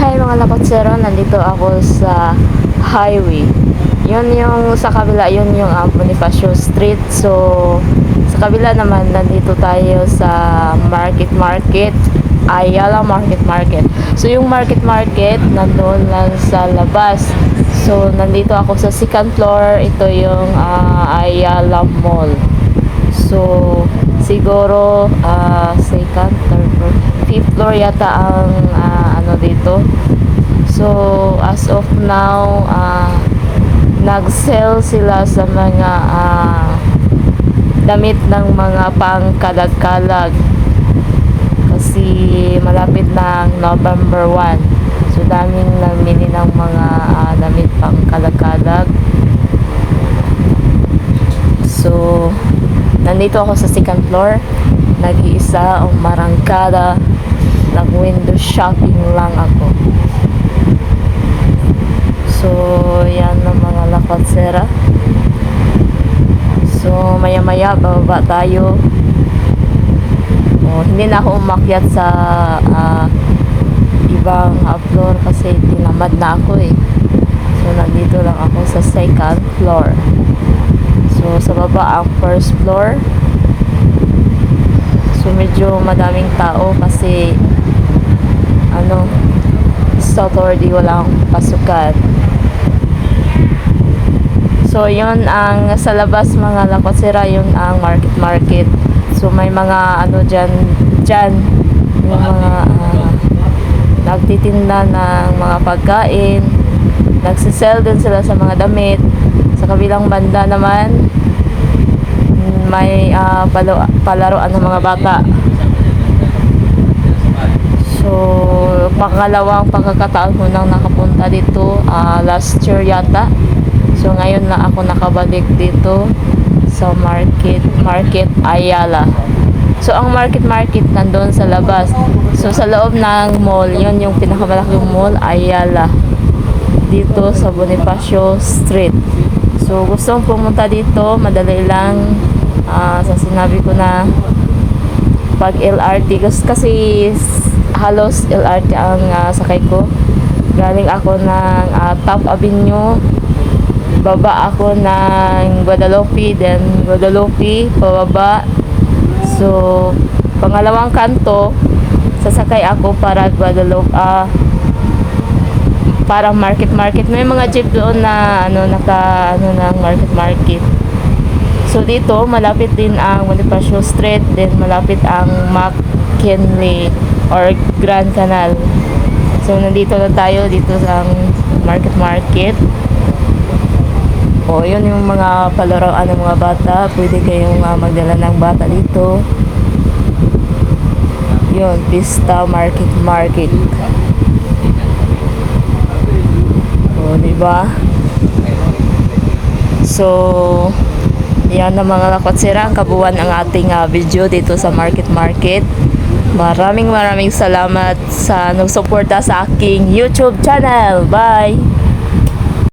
Hi mga lakotsero, nandito ako sa highway. Yun yung sa kabila, yun yung um, Bonifacio Street. So, sa kabila naman, nandito tayo sa Market Market. Ayala Market Market. So, yung Market Market, nandun lang sa labas. So, nandito ako sa second floor. Ito yung ah, Ayala Mall. So, siguro ah, second, third floor, fifth floor yata ang ano dito. So, as of now, ah, nag-sell sila sa mga ah, damit ng mga pangkalag-kalag kasi malapit na November 1. So, daming namili ng mga ah, damit pang kalag-kalag. So, nandito ako sa second floor. Nag-iisa ang marangkada. Nag-window shopping lang ako. So, yan ang mga lakotsera. So, maya-maya, bababa tayo. Oh, hindi na ako umakyat sa ah, ibang ah, floor kasi tinamad na ako eh. So, nandito lang ako sa second floor. So, sa baba ang first floor. So, medyo madaming tao kasi ano, Saturday walang pasukan. So, yun ang sa labas mga lakotsira, yun ang market market. So, may mga ano dyan, dyan, yung mga ah, nagtitinda ng mga pagkain, nagsisell din sila sa mga damit. Sa kabilang banda naman, may ah, palo, palaruan ng mga bata. So, pangalawang pagkakataon ko nang nakapunta dito, ah, last year yata. So, ngayon na ako nakabalik dito sa market, market Ayala. So, ang market market nandun sa labas. So, sa loob ng mall, yun yung pinakamalaking mall, Ayala. Dito sa Bonifacio Street. So, gusto kong pumunta dito, madali lang. Ah, sa sinabi ko na pag LRT kasi halos LRT ang ah, sakay ko. Galing ako ng ah, Top Avenue baba ako ng Guadalupe, then Guadalupe, pababa. So, pangalawang kanto, sasakay ako para Guadalupe, ah, para market market. May mga jeep doon na ano naka ano ng market market. So dito malapit din ang Bonifacio Street, then malapit ang McKinley or Grand Canal. So nandito na tayo dito sa market market. O, yun yung mga palaroan ng mga bata. Pwede kayong uh, magdala ng bata dito. Yun, Pista Market Market. O, diba? So, yan na mga lakotsira. Ang kabuuan ang ating ah, video dito sa Market Market. Maraming maraming salamat sa nagsuporta sa aking YouTube channel. Bye!